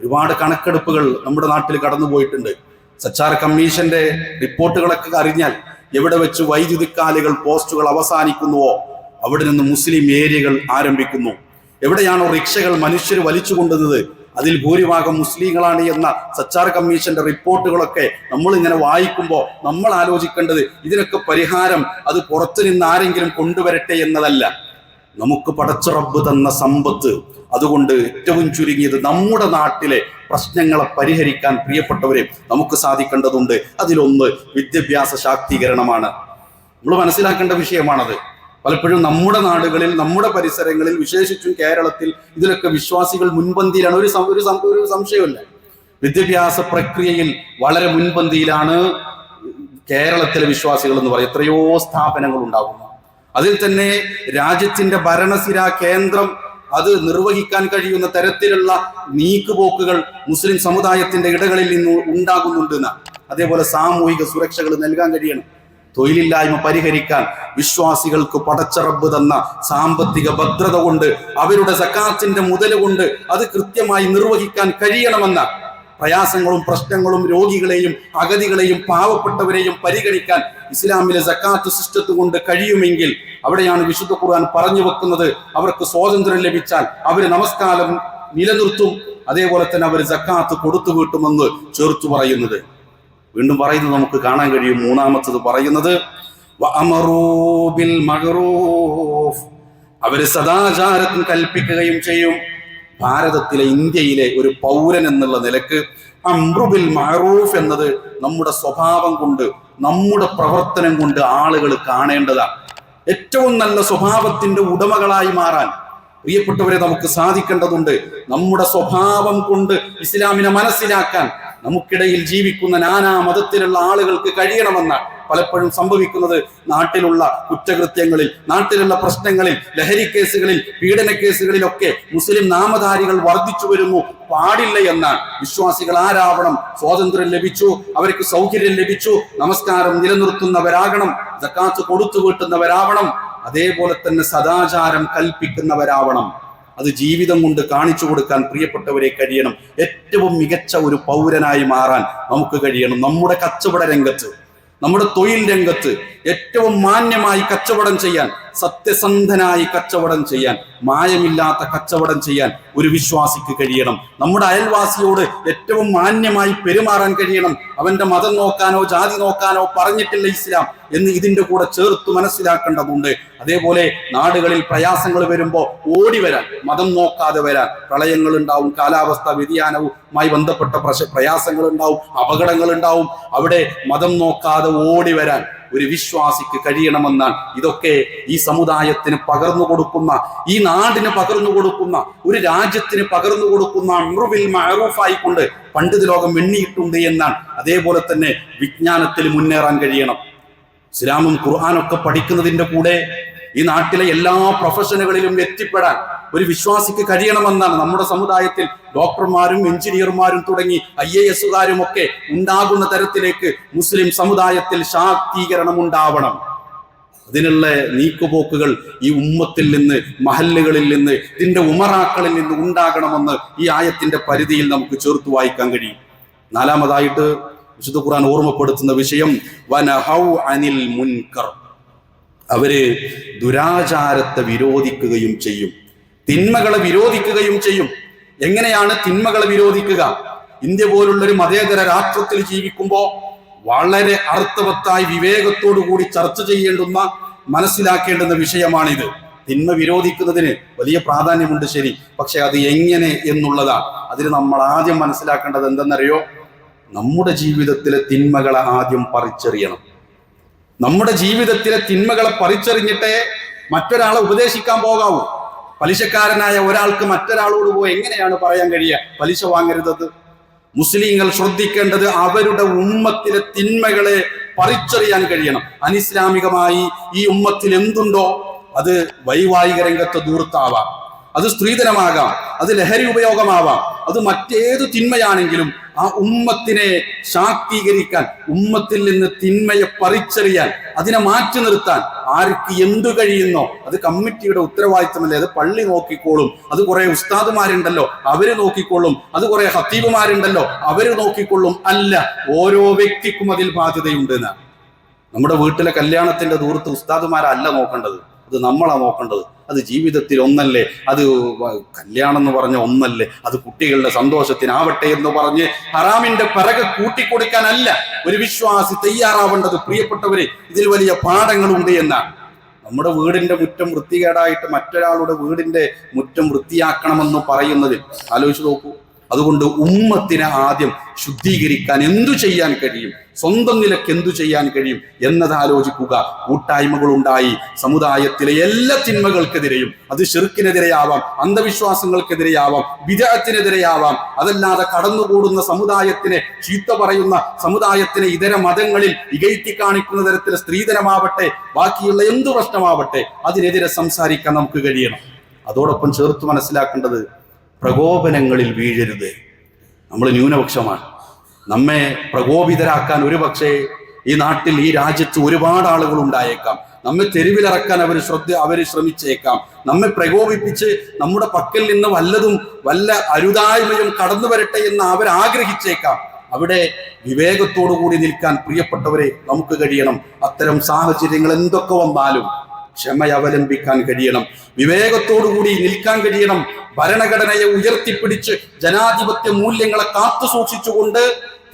ഒരുപാട് കണക്കെടുപ്പുകൾ നമ്മുടെ നാട്ടിൽ കടന്നുപോയിട്ടുണ്ട് സച്ചാർ കമ്മീഷന്റെ റിപ്പോർട്ടുകളൊക്കെ അറിഞ്ഞാൽ എവിടെ വെച്ച് വൈദ്യുതിക്കാലുകൾ പോസ്റ്റുകൾ അവസാനിക്കുന്നുവോ അവിടെ നിന്ന് മുസ്ലിം ഏരിയകൾ ആരംഭിക്കുന്നു. എവിടെയാണോ റിക്ഷകൾ മനുഷ്യർ വലിച്ചു കൊണ്ടുവന്നത് അതിൽ ഭൂരിഭാഗം മുസ്ലിങ്ങളാണ് എന്ന സച്ചാർ കമ്മീഷന്റെ റിപ്പോർട്ടുകളൊക്കെ നമ്മൾ ഇങ്ങനെ വായിക്കുമ്പോൾ നമ്മൾ ആലോചിക്കേണ്ടത് ഇതിനൊക്കെ പരിഹാരം അത് പുറത്തു നിന്ന് ആരെങ്കിലും കൊണ്ടുവരട്ടെ എന്നതല്ല. നമുക്ക് പടച്ച റബ്ബ് തന്ന സമ്പത്ത് അതുകൊണ്ട് ഏറ്റവും ചുരുങ്ങിയത് നമ്മുടെ നാട്ടിലെ പ്രശ്നങ്ങളെ പരിഹരിക്കാൻ പ്രിയപ്പെട്ടവരെ നമുക്ക് സാധിക്കേണ്ടതുണ്ട്. അതിലൊന്ന് വിദ്യാഭ്യാസ ശാക്തീകരണമാണ്. നമ്മൾ മനസ്സിലാക്കേണ്ട വിഷയമാണത്. പലപ്പോഴും നമ്മുടെ നാടുകളിൽ നമ്മുടെ പരിസരങ്ങളിൽ വിശേഷിച്ചും കേരളത്തിൽ ഇതിലൊക്കെ വിശ്വാസികൾ മുൻപന്തിയിലാണ്. ഒരു ഒരു സംശയമില്ല വിദ്യാഭ്യാസ പ്രക്രിയയിൽ വളരെ മുൻപന്തിയിലാണ് കേരളത്തിലെ വിശ്വാസികൾ എന്ന് പറയും. എത്രയോ സ്ഥാപനങ്ങൾ ഉണ്ടാകുന്നു. അതിൽ തന്നെ രാജ്യത്തിന്റെ ഭരണസിര കേന്ദ്രം അത് നിർവഹിക്കാൻ കഴിയുന്ന തരത്തിലുള്ള നീക്കുപോക്കുകൾ മുസ്ലിം സമുദായത്തിന്റെ ഇടകളിൽ നിന്ന് ഉണ്ടാകുന്നുണ്ടെന്ന്. അതേപോലെ സാമൂഹിക സുരക്ഷകൾ നൽകാൻ കഴിയണം. തൊഴിലില്ലായ്മ പരിഹരിക്കാൻ വിശ്വാസികൾക്ക് പടച്ചറബ് തന്ന സാമ്പത്തിക ഭദ്രത കൊണ്ട് അവരുടെ സക്കാത്തിന്റെ മുതൽ കൊണ്ട് അത് കൃത്യമായി നിർവഹിക്കാൻ കഴിയണമെന്ന പ്രയാസങ്ങളും പ്രശ്നങ്ങളും രോഗികളെയും അഗതികളെയും പാവപ്പെട്ടവരെയും പരിഗണിക്കാൻ ഇസ്ലാമിലെ സക്കാത്ത് സിസ്റ്റത്ത് കൊണ്ട് കഴിയുമെങ്കിൽ അവിടെയാണ് വിശുദ്ധ ഖുർആൻ പറഞ്ഞു വെക്കുന്നത്. അവർക്ക് സ്വാതന്ത്ര്യം ലഭിച്ചാൽ അവർ നമസ്കാരം നിലനിർത്തും. അതേപോലെ തന്നെ അവർ സക്കാത്ത് കൊടുത്തു വീട്ടുമെന്ന് ചേർത്തു പറയുന്നത്. വീണ്ടും പറയുന്നത് നമുക്ക് കാണാൻ കഴിയും. മൂന്നാമത്തത് പറയുന്നത്. അവർ സദാചാരത്തിന് കൽപ്പിക്കുകയും ചെയ്യും. ഭാരതത്തിലെ ഇന്ത്യയിലെ ഒരു പൗരൻ എന്നുള്ള നിലയ്ക്ക് അമ്രുബിൽ മഹറൂഫ് എന്നത് നമ്മുടെ സ്വഭാവം കൊണ്ട് നമ്മുടെ പ്രവർത്തനം കൊണ്ട് ആളുകൾ കാണേണ്ടതാണ് ഏറ്റവും നല്ല സ്വഭാവത്തിന്റെ ഉടമകളായി മാറാൻ പ്രിയപ്പെട്ടവരെ നമുക്ക് സാധിക്കേണ്ടതുണ്ട് നമ്മുടെ സ്വഭാവം കൊണ്ട് ഇസ്ലാമിനെ മനസ്സിലാക്കാൻ നമുക്കിടയിൽ ജീവിക്കുന്ന നാനാ മതത്തിലുള്ള ആളുകൾക്ക് കഴിയണമെന്നാണ് പലപ്പോഴും സംഭവിക്കുന്നത് നാട്ടിലുള്ള കുറ്റകൃത്യങ്ങളിൽ നാട്ടിലുള്ള പ്രശ്നങ്ങളിൽ ലഹരി കേസുകളിൽ പീഡന കേസുകളിലൊക്കെ മുസ്ലിം നാമധാരികൾ വർദ്ധിച്ചു വരുന്നു. പാടില്ല എന്നാണ്. വിശ്വാസികൾ ആരാവണം? സ്വാതന്ത്ര്യം ലഭിച്ചു. അവർക്ക് സൗകര്യം ലഭിച്ചു. നമസ്കാരം നിലനിർത്തുന്നവരാകണം. ജക്കാത്ത് കൊടുത്തു വീട്ടുന്നവരാവണം അതേപോലെ തന്നെ സദാചാരം കൽപ്പിക്കുന്നവരാവണം. അത് ജീവിതം കൊണ്ട് കാണിച്ചു കൊടുക്കാൻ പ്രിയപ്പെട്ടവരെ കഴിയണം. ഏറ്റവും മികച്ച ഒരു പൗരനായി മാറാൻ നമുക്ക് കഴിയണം. നമ്മുടെ കച്ചവട രംഗത്ത് നമ്മുടെ തൊഴിൽ രംഗത്ത് ഏറ്റവും മാന്യമായി കച്ചവടം ചെയ്യാൻ സത്യസന്ധനായി കച്ചവടം ചെയ്യാൻ മായമില്ലാത്ത കച്ചവടം ചെയ്യാൻ ഒരു വിശ്വാസിക്ക് കഴിയണം. നമ്മുടെ അയൽവാസിയോട് ഏറ്റവും മാന്യമായി പെരുമാറാൻ കഴിയണം. അവന്റെ മതം നോക്കാനോ ജാതി നോക്കാനോ പറഞ്ഞിട്ടില്ല ഇസ്ലാം എന്ന് ഇതിന്റെ കൂടെ ചേർത്ത് മനസ്സിലാക്കേണ്ടതുണ്ട്. അതേപോലെ നാടുകളിൽ പ്രയാസങ്ങൾ വരുമ്പോൾ ഓടി വരാൻ മതം നോക്കാതെ വരാൻ പ്രളയങ്ങൾ ഉണ്ടാവും കാലാവസ്ഥ വ്യതിയാനവുമായി ബന്ധപ്പെട്ട പ്രയാസങ്ങൾ ഉണ്ടാവും അപകടങ്ങൾ ഉണ്ടാവും. അവിടെ മതം നോക്കാതെ ഓടി വരാൻ ഒരു വിശ്വാസിക്ക് കഴിയണമെന്നാണ് ഇതൊക്കെ ഈ സമുദായത്തിന് പകർന്നു കൊടുക്കുന്ന ഈ നാടിന് പകർന്നു കൊടുക്കുന്ന ഒരു രാജ്യത്തിന് പകർന്നു കൊടുക്കുന്ന അമ്രുവിൽ മാറൂഫായിക്കൊണ്ട് പണ്ഡിത ലോകം എണ്ണിയിട്ടുണ്ട് എന്നാണ് അതേപോലെ തന്നെ വിജ്ഞാനത്തിൽ മുന്നേറാൻ കഴിയണം. ഇസ്ലാമും ഖുർആാനൊക്കെ പഠിക്കുന്നതിന്റെ കൂടെ ഈ നാട്ടിലെ എല്ലാ പ്രൊഫഷനുകളിലും എത്തിപ്പെടാൻ ഒരു വിശ്വാസിക്ക് കഴിയണമെന്നാണ് നമ്മുടെ സമുദായത്തിൽ ഡോക്ടർമാരും എഞ്ചിനീയർമാരും തുടങ്ങി ഐ എ എസുകാരും ഒക്കെ ഉണ്ടാകുന്ന തരത്തിലേക്ക് മുസ്ലിം സമുദായത്തിൽ ശാക്തീകരണം ഉണ്ടാവണം. അതിനുള്ള നീക്കുപോക്കുകൾ ഈ ഉമ്മത്തിൽ നിന്ന് മഹല്ലുകളിൽ നിന്ന് ഇതിന്റെ ഉമറാക്കളിൽ നിന്ന് ഉണ്ടാകണമെന്ന് ഈ ആയത്തിന്റെ പരിധിയിൽ നമുക്ക് ചേർത്ത് വായിക്കാൻ കഴിയും. നാലാമതായിട്ട് വിശുദ്ധ ഖുർആൻ ഓർമ്മപ്പെടുത്തുന്ന വിഷയം വനഹൗ അനിൽ മുൻകർ. അവർ ദുരാചാരത്തെ വിരോധിക്കുകയും ചെയ്യും. തിന്മകളെ വിരോധിക്കുകയും ചെയ്യും. എങ്ങനെയാണ് തിന്മകളെ വിരോധിക്കുക? ഇന്ത്യ പോലുള്ളൊരു മതേതര രാഷ്ട്രത്തിൽ ജീവിക്കുമ്പോൾ വളരെ അർത്ഥവത്തായി വിവേകത്തോടു കൂടി ചർച്ച ചെയ്യേണ്ടുന്ന മനസ്സിലാക്കേണ്ടുന്ന വിഷയമാണിത്. തിന്മ വിരോധിക്കുന്നതിന് വലിയ പ്രാധാന്യമുണ്ട് ശരി. പക്ഷെ അത് എങ്ങനെ എന്നുള്ളതാണ് അതിന് നമ്മൾ ആദ്യം മനസ്സിലാക്കേണ്ടത് എന്തെന്നറിയോ? നമ്മുടെ ജീവിതത്തിലെ തിന്മകളെ ആദ്യം പറിച്ചെറിയണം. നമ്മുടെ ജീവിതത്തിലെ തിന്മകളെ പറിച്ചറിഞ്ഞിട്ടേ മറ്റൊരാളെ ഉപദേശിക്കാൻ പോകാവൂ. പലിശക്കാരനായ ഒരാൾക്ക് മറ്റൊരാളോട് പോയി എങ്ങനെയാണ് പറയാൻ കഴിയുക? പലിശ വാങ്ങരുതത്. മുസ്ലിങ്ങൾ ശ്രദ്ധിക്കേണ്ടത് അവരുടെ ഉമ്മത്തിലെ തിന്മകളെ പറിച്ചറിയാൻ കഴിയണം. അനിസ്ലാമികമായി ഈ ഉമ്മത്തിൽ എന്തുണ്ടോ? അത് വൈവാഹിക രംഗത്ത് ദൂർത്താവാം. അത് സ്ത്രീധനമാകാം അത് ലഹരി ഉപയോഗമാവാം അത് മറ്റേതു തിന്മയാണെങ്കിലും ആ ഉമ്മത്തിനെ ശാക്തീകരിക്കാൻ ഉമ്മത്തിൽ നിന്ന് തിന്മയെ പറിച്ചറിയാൻ അതിനെ മാറ്റി നിർത്താൻ ആർക്ക് എന്തു കഴിയുന്നോ അത് കമ്മിറ്റിയുടെ ഉത്തരവാദിത്തമല്ലേ അത് പള്ളി നോക്കിക്കോളും അത് കുറെ ഉസ്താദുമാരുണ്ടല്ലോ അവർ നോക്കിക്കൊള്ളും അത് കുറെ ഹത്തീബുമാരുണ്ടല്ലോ അവർ നോക്കിക്കൊള്ളും അല്ല ഓരോ വ്യക്തിക്കും അതിൽ ബാധ്യതയുണ്ട് നമ്മുടെ വീട്ടിലെ കല്യാണത്തിന്റെ ദൂരത്ത് ഉസ്താദുമാരല്ല നോക്കേണ്ടത് അത് നമ്മളാ നോക്കേണ്ടത്. അത് ജീവിതത്തിൽ ഒന്നല്ലേ? അത് കല്യാണം എന്ന് പറഞ്ഞ ഒന്നല്ലേ? അത് കുട്ടികളുടെ സന്തോഷത്തിനാവട്ടെ എന്ന് പറഞ്ഞ് ഹറാമിന്റെ പിറകെ കൂട്ടിക്കൊടുക്കാനല്ല ഒരു വിശ്വാസി തയ്യാറാവേണ്ടത്. പ്രിയപ്പെട്ടവരെ ഇതിൽ വലിയ പാഠങ്ങളുണ്ട് എന്നാണ്. നമ്മുടെ വീടിന്റെ മുറ്റം വൃത്തികേടായിട്ട് മറ്റൊരാളുടെ വീടിന്റെ മുറ്റം വൃത്തിയാക്കണമെന്ന് പറയുന്നതിൽ ആലോചിച്ച് നോക്കൂ. അതുകൊണ്ട് ഉമ്മത്തിനെ ആദ്യം ശുദ്ധീകരിക്കാൻ എന്തു ചെയ്യാൻ കഴിയും? സ്വന്തം നിലയ്ക്ക് എന്തു ചെയ്യാൻ കഴിയും എന്നത് ആലോചിക്കുക. കൂട്ടായ്മകൾ ഉണ്ടായി സമുദായത്തിലെ എല്ലാ തിന്മകൾക്കെതിരെയും അത് ഷിർക്കിനെതിരെയാവാം അന്ധവിശ്വാസങ്ങൾക്കെതിരെയാവാം വിദേഹത്തിനെതിരെയാവാം അതല്ലാതെ കടന്നുകൂടുന്ന സമുദായത്തിനെ ചീത്ത പറയുന്ന സമുദായത്തിനെ ഇതര മതങ്ങളിൽ ഇകഴ്ത്തി കാണിക്കുന്ന തരത്തിൽ സ്ത്രീധനമാവട്ടെ ബാക്കിയുള്ള എന്തു പ്രശ്നമാവട്ടെ അതിനെതിരെ സംസാരിക്കാൻ നമുക്ക് കഴിയണം. അതോടൊപ്പം ചേർത്ത് മനസ്സിലാക്കേണ്ടത് പ്രകോപനങ്ങളിൽ വീഴരുത്. നമ്മൾ ന്യൂനപക്ഷമാണ്. നമ്മെ പ്രകോപിതരാക്കാൻ ഒരു പക്ഷേ ഈ നാട്ടിൽ ഈ രാജ്യത്ത് ഒരുപാട് ആളുകൾ ഉണ്ടായേക്കാം. നമ്മെ തെരുവിലിറക്കാൻ അവർ ശ്രദ്ധ അവർ ശ്രമിച്ചേക്കാം. നമ്മെ പ്രകോപിപ്പിച്ച് നമ്മുടെ പക്കൽ നിന്ന് വല്ലതും വല്ല അരുതായ്മയും കടന്നു വരട്ടെ എന്ന് അവർ ആഗ്രഹിച്ചേക്കാം. അവിടെ വിവേകത്തോടു കൂടി നിൽക്കാൻ പ്രിയപ്പെട്ടവരെ നമുക്ക് കഴിയണം. അത്തരം സാഹചര്യങ്ങൾ എന്തൊക്കെ വന്നാലും ക്ഷമ അവലംബിക്കാൻ കഴിയണം. വിവേകത്തോടു കൂടി നിൽക്കാൻ കഴിയണം. ഭരണഘടനയെ ഉയർത്തിപ്പിടിച്ച് ജനാധിപത്യ മൂല്യങ്ങളെ കാത്തു സൂക്ഷിച്ചുകൊണ്ട്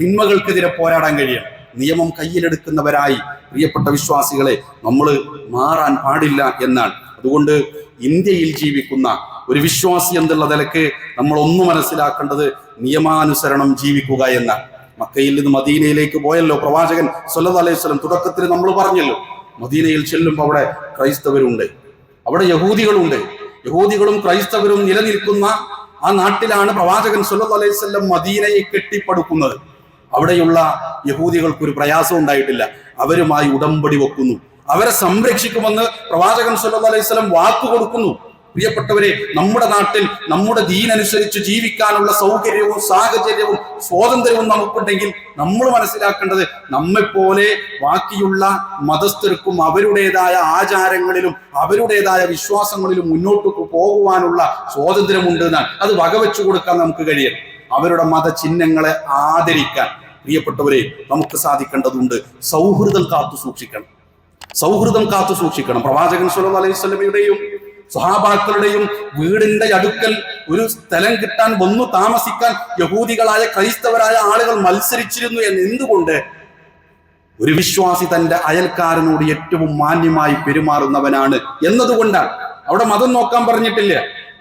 തിന്മകൾക്കെതിരെ പോരാടാൻ കഴിയണം നിയമം കയ്യിലെടുക്കുന്നവരായി പ്രിയപ്പെട്ട വിശ്വാസികളെ നമ്മൾ മാറാൻ പാടില്ല എന്നാണ്. അതുകൊണ്ട് ഇന്ത്യയിൽ ജീവിക്കുന്ന ഒരു വിശ്വാസി എന്നുള്ള നിലയ്ക്ക് നമ്മൾ ഒന്ന് മനസ്സിലാക്കേണ്ടത് നിയമാനുസരണം ജീവിക്കുക എന്ന മക്കയിൽ നിന്ന് മദീനയിലേക്ക് പോയല്ലോ പ്രവാചകൻ സല്ലല്ലാഹു അലൈഹി വസല്ലം. തുടക്കത്തിൽ നമ്മൾ പറഞ്ഞല്ലോ മദീനയിൽ ചെല്ലുമ്പോൾ അവിടെ ക്രൈസ്തവരുണ്ട് അവിടെ യഹൂദികളുണ്ട്. യഹൂദികളും ക്രൈസ്തവരും നിലനിൽക്കുന്ന ആ നാട്ടിലാണ് പ്രവാചകൻ സല്ലല്ലാഹു അലൈഹി വസല്ലം മദീനയെ കെട്ടിപ്പടുക്കുന്നത്. അവിടെയുള്ള യഹൂദികൾക്ക് ഒരു പ്രയാസം ഉണ്ടായിട്ടില്ല. അവരുമായി ഉടമ്പടി വെക്കുന്നു. അവരെ സംരക്ഷിക്കുമെന്ന് പ്രവാചകൻ സല്ലല്ലാഹു അലൈഹി വസല്ലം വാക്കു കൊടുക്കുന്നു. പ്രിയപ്പെട്ടവരെ നമ്മുടെ നാട്ടിൽ നമ്മുടെ ദീനനുസരിച്ച് ജീവിക്കാനുള്ള സൗകര്യവും സാഹചര്യവും സ്വാതന്ത്ര്യവും നമുക്കുണ്ടെങ്കിൽ നമ്മൾ മനസ്സിലാക്കേണ്ടത് നമ്മെപ്പോലെ ബാക്കിയുള്ള മതസ്ഥർക്കും അവരുടേതായ ആചാരങ്ങളിലും അവരുടേതായ വിശ്വാസങ്ങളിലും മുന്നോട്ട് പോകുവാനുള്ള സ്വാതന്ത്ര്യമുണ്ട് എന്നാൽ അത് വകവെച്ചു കൊടുക്കാൻ നമുക്ക് കഴിയണം അവരുടെ മതചിഹ്നങ്ങളെ ആദരിക്കാൻ പ്രിയപ്പെട്ടവരെ നമുക്ക് സാധിക്കേണ്ടതുണ്ട് സൗഹൃദം കാത്തു സൂക്ഷിക്കണം. സൗഹൃദം കാത്തു സൂക്ഷിക്കണം. പ്രവാചകൻ സല്ലല്ലാഹു അലൈഹി വസല്ലമയുടെയും സ്വഹാബാക്കളുടെയും വീടിന്റെ അടുക്കൽ ഒരു സ്ഥലം കിട്ടാൻ വന്നു താമസിക്കാൻ യഹൂദികളായ ക്രൈസ്തവരായ ആളുകൾ മത്സരിച്ചിരുന്നു എന്ന് എന്തുകൊണ്ട്? ഒരു വിശ്വാസി തന്റെ അയൽക്കാരനോട് ഏറ്റവും മാന്യമായി പെരുമാറുന്നവനാണ് എന്നതുകൊണ്ടാണ്. അവിടെ മതം നോക്കാൻ പറഞ്ഞിട്ടില്ല.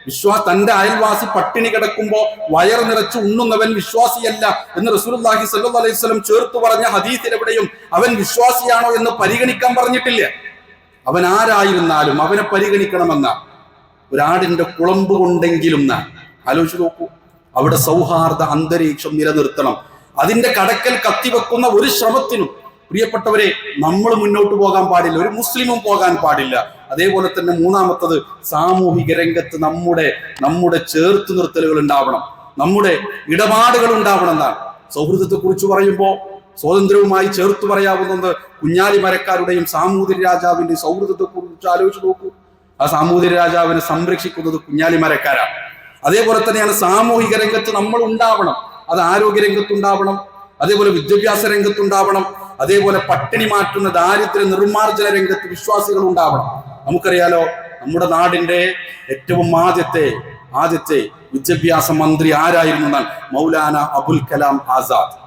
വിശ്വാസ തന്റെ അയൽവാസി പട്ടിണി കിടക്കുമ്പോ വയർ നിറച്ച് ഉണ്ണുന്നവൻ വിശ്വാസിയല്ല എന്ന് റസൂലുള്ളാഹി സല്ലു അലൈഹി സ്വലം ചേർത്ത് പറഞ്ഞ ഹദീസിലെവിടെയും അവൻ വിശ്വാസിയാണോ എന്ന് പരിഗണിക്കാൻ പറഞ്ഞിട്ടില്ല. അവൻ ആരായിരുന്നാലും അവനെ പരിഗണിക്കണമെന്ന ഒരാടിന്റെ കുളമ്പ് കൊണ്ടെങ്കിലും ആലോചിച്ച് നോക്കൂ. അവിടെ സൗഹാർദ്ദ അന്തരീക്ഷം നിലനിർത്തണം. അതിന്റെ കടക്കൽ കത്തിവെക്കുന്ന ഒരു ശ്രമത്തിനും പ്രിയപ്പെട്ടവരെ നമ്മൾ മുന്നോട്ട് പോകാൻ പാടില്ല. ഒരു മുസ്ലിമും പോകാൻ പാടില്ല. അതേപോലെ തന്നെ മൂന്നാമത്തത് സാമൂഹിക രംഗത്ത് നമ്മുടെ നമ്മുടെ ചേർത്ത് നിർത്തലുകൾ ഉണ്ടാവണം. നമ്മുടെ ഇടപാടുകൾ ഉണ്ടാവണം എന്നാണ്. സൗഹൃദത്തെ കുറിച്ച് പറയുമ്പോൾ സ്വാതന്ത്ര്യവുമായി ചേർത്ത് പറയാവുന്നത് കുഞ്ഞാലി മരക്കാരുടെയും സാമൂതിരി രാജാവിന്റെ സൗഹൃദത്തെ കുറിച്ച് ആലോചിച്ച് നോക്കൂ. ആ സാമൂതിരി രാജാവിനെ സംരക്ഷിക്കുന്നത് കുഞ്ഞാലി മരക്കാരാണ്. അതേപോലെ തന്നെയാണ് സാമൂഹിക രംഗത്ത് നമ്മൾ ഉണ്ടാവണം. അത് ആരോഗ്യ രംഗത്തുണ്ടാവണം അതേപോലെ വിദ്യാഭ്യാസ രംഗത്തുണ്ടാവണം അതേപോലെ പട്ടിണി മാറ്റുന്ന ദാരിദ്ര്യ നിർമ്മാർജന രംഗത്ത് വിശ്വാസികൾ ഉണ്ടാവണം. നമുക്കറിയാലോ നമ്മുടെ നാടിന്റെ ഏറ്റവും ആദ്യത്തെ ആദ്യത്തെ വിദ്യാഭ്യാസ മന്ത്രി ആരായിരുന്നു എന്നാൽ മൗലാന അബുൽ കലാം ആസാദ്.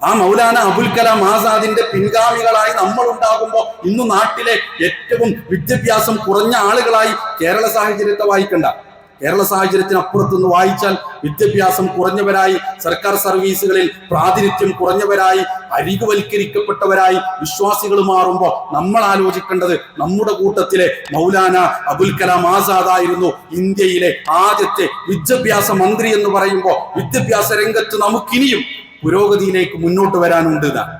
ആ മൗലാന അബുൽ കലാം ആസാദിന്റെ പിൻഗാമികളായി നമ്മൾ ഉണ്ടാകുമ്പോൾ ഇന്ന് നാട്ടിലെ ഏറ്റവും വിദ്യാഭ്യാസം കുറഞ്ഞ ആളുകളായി കേരള സാഹചര്യത്തെ വായിക്കണ്ട. കേരള സാഹചര്യത്തിനപ്പുറത്തു നിന്ന് വായിച്ചാൽ വിദ്യാഭ്യാസം കുറഞ്ഞവരായി സർക്കാർ സർവീസുകളിൽ പ്രാതിനിധ്യം കുറഞ്ഞവരായി അരികുവൽക്കരിക്കപ്പെട്ടവരായി വിശ്വാസികൾ മാറുമ്പോൾ നമ്മൾ ആലോചിക്കേണ്ടത് നമ്മുടെ കൂട്ടത്തിലെ മൗലാന അബുൽ കലാം ആസാദ് ആയിരുന്നു ഇന്ത്യയിലെ ആദ്യത്തെ വിദ്യാഭ്യാസ മന്ത്രി എന്ന് പറയുമ്പോൾ വിദ്യാഭ്യാസ രംഗത്ത് നമുക്കിനിയും പുരോഗതിയിലേക്ക് മുന്നോട്ട് വരാനുണ്ട് എന്നാണ്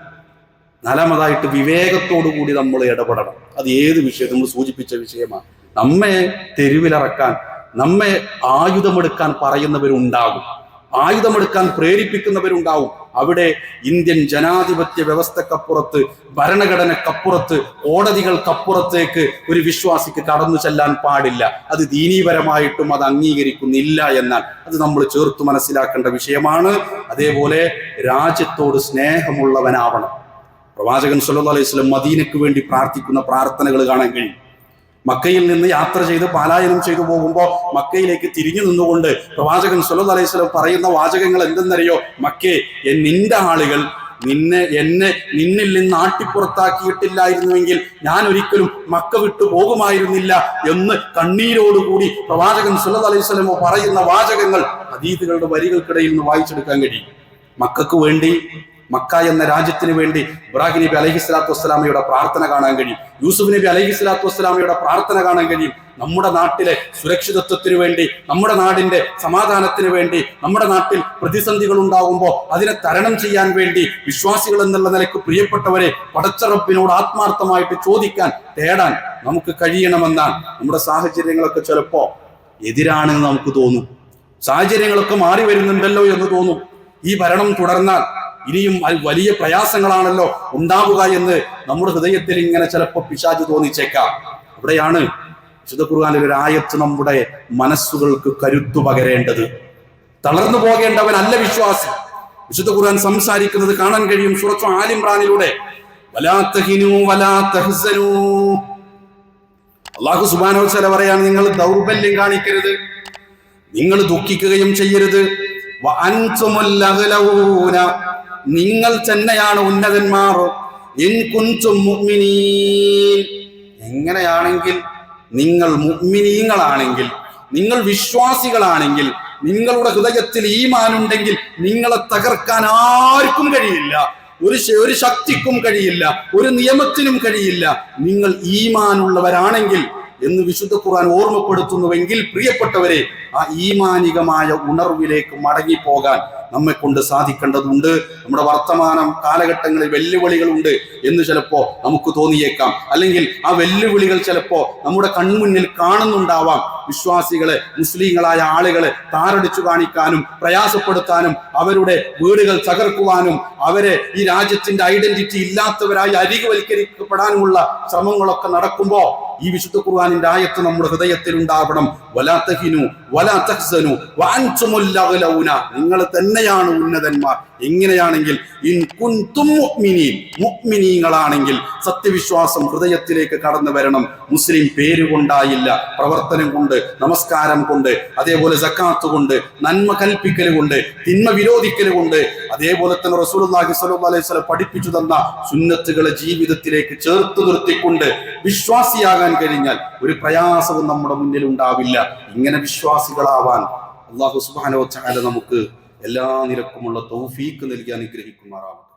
നാലാമതായിട്ട് വിവേകത്തോടു കൂടി നമ്മൾ ഇടപെടണം. അത് ഏത് വിഷയം നമ്മൾ സൂചിപ്പിച്ച വിഷയമാണ്. നമ്മെ തെരുവിലിറക്കാൻ നമ്മെ ആയുധമെടുക്കാൻ പറയുന്നവരുണ്ടാകും. ആയുധമെടുക്കാൻ പ്രേരിപ്പിക്കുന്നവരുണ്ടാവും അവിടെ ഇന്ത്യൻ ജനാധിപത്യ വ്യവസ്ഥക്കപ്പുറത്ത് ഭരണഘടനക്കപ്പുറത്ത് കോടതികൾക്കപ്പുറത്തേക്ക് ഒരു വിശ്വാസിക്ക് കടന്നു ചെല്ലാൻ പാടില്ല. അത് ദീനീപരമായിട്ടും അത് അംഗീകരിക്കുന്നില്ല എന്നാൽ അത് നമ്മൾ ചേർത്ത് മനസ്സിലാക്കേണ്ട വിഷയമാണ്. അതേപോലെ രാജ്യത്തോട് സ്നേഹമുള്ളവനാവണം. പ്രവാചകൻ സല്ലു അലൈഹി സ്വലം മദീനയ്ക്ക് വേണ്ടി പ്രാർത്ഥിക്കുന്ന പ്രാർത്ഥനകൾ കാണാൻ കഴിയും മക്കയിൽ നിന്ന് യാത്ര ചെയ്ത് പാലായനം ചെയ്തു പോകുമ്പോൾ മക്കയിലേക്ക് തിരിഞ്ഞു നിന്നുകൊണ്ട് പ്രവാചകൻ സുലത് അലൈഹി വസല്ലം പറയുന്ന വാചകങ്ങൾ എന്തെന്നറിയോ? മക്കേ നിന്റെ ആളുകൾ നിന്നെ എന്നെ നിന്നിൽ നിന്ന് ആട്ടിപ്പുറത്താക്കിയിട്ടില്ലായിരുന്നുവെങ്കിൽ ഞാൻ ഒരിക്കലും മക്ക വിട്ടു പോകുമായിരുന്നില്ല എന്ന് കണ്ണീരോടുകൂടി പ്രവാചകൻ സുലത് അലൈഹി വസല്ലം പറയുന്ന വാചകങ്ങൾ അതീതികളുടെ വരികൾക്കിടയിൽ നിന്ന് വായിച്ചെടുക്കാൻ കഴിയും. മക്കൾക്ക് വേണ്ടി മക്ക എന്ന രാജ്യത്തിന് വേണ്ടി ഇബ്രാഹിം നബി അലഹി സ്വലാത്തു വസ്സലാമയുടെ പ്രാർത്ഥന കാണാൻ കഴിയും. യൂസുഫ് നബി അലഹി സ്വലാത്തു വസ്സലാമയുടെ പ്രാർത്ഥന കാണാൻ കഴിയും. നമ്മുടെ നാട്ടിലെ സുരക്ഷിതത്വത്തിന് വേണ്ടി നമ്മുടെ നാടിന്റെ സമാധാനത്തിന് വേണ്ടി നമ്മുടെ നാട്ടിൽ പ്രതിസന്ധികൾ ഉണ്ടാകുമ്പോൾ അതിനെ തരണം ചെയ്യാൻ വേണ്ടി വിശ്വാസികൾ എന്നുള്ള നിലയ്ക്ക് പ്രിയപ്പെട്ടവരെ പടച്ചറപ്പിനോട് ആത്മാർത്ഥമായിട്ട് ചോദിക്കാൻ തേടാൻ നമുക്ക് കഴിയണമെന്നാണ് നമ്മുടെ സാഹചര്യങ്ങളൊക്കെ ചിലപ്പോ എതിരാണെന്ന് നമുക്ക് തോന്നും. സാഹചര്യങ്ങളൊക്കെ മാറി വരുന്നുണ്ടല്ലോ എന്ന് തോന്നും. ഈ ഭരണം തുടർന്നാൽ ഇനിയും വലിയ പ്രയാസങ്ങളാണല്ലോ ഉണ്ടാവുക എന്ന് നമ്മുടെ ഹൃദയത്തിൽ ഇങ്ങനെ ചിലപ്പോൾ പിശാച് തോന്നിച്ചേക്കാം. അവിടെയാണ് വിശുദ്ധ ഖുർആാനിൽ ഒരു ആയത്ത് നമ്മുടെ മനസ്സുകൾക്ക് കരുത്തു പകരേണ്ടത്. തളർന്നു പോകേണ്ടവനല്ല വിശ്വാസി. വിശുദ്ധ ഖുർആൻ സംസാരിക്കുന്നത് കാണാൻ കഴിയും സുറച്ചു ആലിമ്രാനിലൂടെ അള്ളാഹു സുബാനോ ചില പറയാണ് നിങ്ങൾ ദൗർബല്യം കാണിക്കരുത്. നിങ്ങൾ ദുഃഖിക്കുകയും ചെയ്യരുത്. നിങ്ങൾ തന്നെയാണ് ഉന്നതന്മാർ. എങ്ങനെയാണെങ്കിൽ നിങ്ങൾ മുഗ്മിനീങ്ങളാണെങ്കിൽ നിങ്ങൾ വിശ്വാസികളാണെങ്കിൽ നിങ്ങളുടെ ഹൃദയത്തിൽ ഈമാനുണ്ടെങ്കിൽ നിങ്ങളെ തകർക്കാൻ ആർക്കും കഴിയില്ല. ഒരു ഒരു ശക്തിക്കും കഴിയില്ല. ഒരു നിയമത്തിനും കഴിയില്ല. നിങ്ങൾ ഈമാനുള്ളവരാണെങ്കിൽ എന്ന് വിശുദ്ധ ഖുർആൻ ഓർമ്മപ്പെടുത്തുന്നുവെങ്കിൽ പ്രിയപ്പെട്ടവരെ ആ ഈമാനികമായ ഉണർവിലേക്ക് മടങ്ങിപ്പോകാൻ നമ്മെ കൊണ്ട് സാധിക്കേണ്ടതുണ്ട്. നമ്മുടെ വർത്തമാനം കാലഘട്ടങ്ങളിൽ വെല്ലുവിളികളുണ്ട് എന്ന് ചിലപ്പോ നമുക്ക് തോന്നിയേക്കാം. അല്ലെങ്കിൽ ആ വെല്ലുവിളികൾ ചിലപ്പോ നമ്മുടെ കൺമുന്നിൽ കാണുന്നുണ്ടാവാം. വിശ്വാസികളെ മുസ്ലിങ്ങളായ ആളുകളെ താറടിച്ചു കാണിക്കാനും പ്രയാസപ്പെടുത്താനും അവരുടെ വീടുകൾ തകർക്കുവാനും അവരെ ഈ രാജ്യത്തിന്റെ ഐഡന്റിറ്റി ഇല്ലാത്തവരായി അരികുവൽക്കരിക്കപ്പെടാനുമുള്ള ശ്രമങ്ങളൊക്കെ നടക്കുമ്പോ ഈ വിശുദ്ധ ഖുർആാനിന്റെ ആയത്ത് നമ്മുടെ ഹൃദയത്തിൽ ഉണ്ടാവണം. വലാ തഹിനു വലാ തഹ്സനു വാൻസുമുല്ലൗന നിങ്ങൾ തന്നെയാണ് ഉന്നതന്മാർ. എങ്ങനെയാണെങ്കിൽ ഇൻ കുൻതും മുഅ്മിനീൻ മുഅ്മിനീങ്ങളാണെങ്കിൽ സത്യവിശ്വാസം ഹൃദയത്തിലേക്ക് കടന്നു വരണം. മുസ്ലിം പേര് കൊണ്ടായില്ല പ്രവർത്തനം കൊണ്ട് നമസ്കാരം കൊണ്ട് അതേപോലെ സക്കാത്ത് കൊണ്ട് നന്മ കൽപ്പിക്കൽ കൊണ്ട് തിന്മ വിരോധിക്കൽ കൊണ്ട് അതേപോലെ തന്നെ റസൂലുള്ളാഹി സ്വല്ലല്ലാഹു അലൈഹി പഠിപ്പിച്ചു തന്ന സുന്നത്തുകളെ ജീവിതത്തിലേക്ക് ചേർത്ത് നിർത്തിക്കൊണ്ട് വിശ്വാസിയാകാൻ കഴിഞ്ഞാൽ ഒരു പ്രയാസവും നമ്മുടെ മുന്നിൽ ഉണ്ടാവില്ല. ഇങ്ങനെ വിശ്വാസികളാവാൻ അള്ളാഹു സുബാനോ ചാല നമുക്ക് എല്ലാ നിരക്കുമുള്ള തൗഫീക്ക് നൽകി അനുഗ്രഹിക്കുമാറാവട്ടെ.